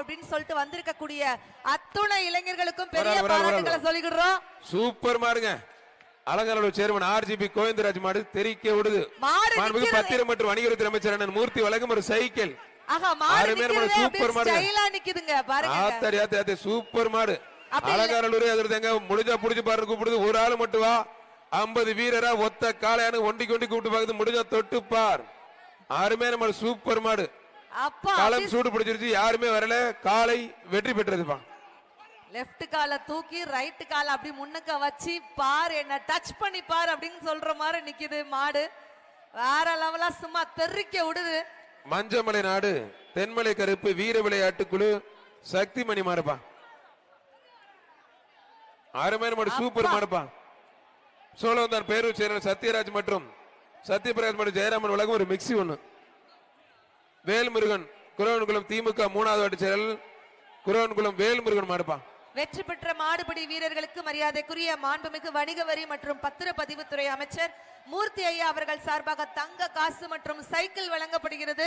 அப்படின்னு சொல்லிட்டு வந்திருக்கக்கூடிய அத்துணை இளைஞர்களுக்கும் பெரிய பாராட்டுகளை. சொல்லிக்கிறோம் சூப்பர் மாடுங்க. அலங்காரோட சேர்மன் ஆர்ஜிபி கோவிந்தராஜ் மாடு தெரிக்க விடுது. பத்திரம் மற்றும் வணிகத்துறை அமைச்சர் அண்ணன் மூர்த்தி வழங்கும் ஒரு சைக்கிள். ஆஹா மாடு சூப்பர் சூப்பர் மாடு. அலங்காரலூர் எதிர்த்தங்க முடிஞ்சா புடிச்சு பாரு கூப்பிடுது. ஒரு ஆளு மட்டும் வா. ஐம்பது வீரரா ஒத்த காளையான ஒண்டி கொண்டி கூப்பிட்டு பாக்குது முடிஞ்சா தொட்டு பார். ஆறுமே நம்ம சூப்பர் மாடு. அப்பா களம் சூடு பிடிச்சிருச்சு யாருமே வரல. காலை வெற்றி பெற்றதுப்பா லெஃப்ட் கால தூக்கி ரைட் கால அப்படி முன்னுக்க வச்சு பார் என்ன டச் பண்ணி பார் அப்படின்னு சொல்ற மாதிரி நிக்குது மாடு. வேற லெவலா சும்மா தெறிக்க விடுது. மஞ்சமலை நாடு தென்மலை கருப்பு வீர விளையாட்டு குழு சக்தி மணி மாடுப்பா. அருமையான மாடு சூப்பர் மாடுப்பா. சோழவந்தான் பேரூர் செயலர் சத்யராஜ் மற்றும் சத்யபிரகாஷ் மற்றும் ஜெயராமன் வழங்கும் ஒரு மிக்ஸி ஒண்ணு. வேல்முருகன் குரவன்குளம் திமுக மூணாவது வார்டு செயலர் குரவன்குளம் வேல்முருகன் மாடுப்பான் வெற்றி பெற்ற மாடுபடி வீரர்களுக்கு மரியாதைக்குரிய மாண்புமிகு வணிக வரி மற்றும் பத்திரப்பதிவுத்துறை அமைச்சர் மூர்த்தி ஐயா அவர்கள் சார்பாக தங்க காசு மற்றும் சைக்கிள் வழங்கப்படுகிறது.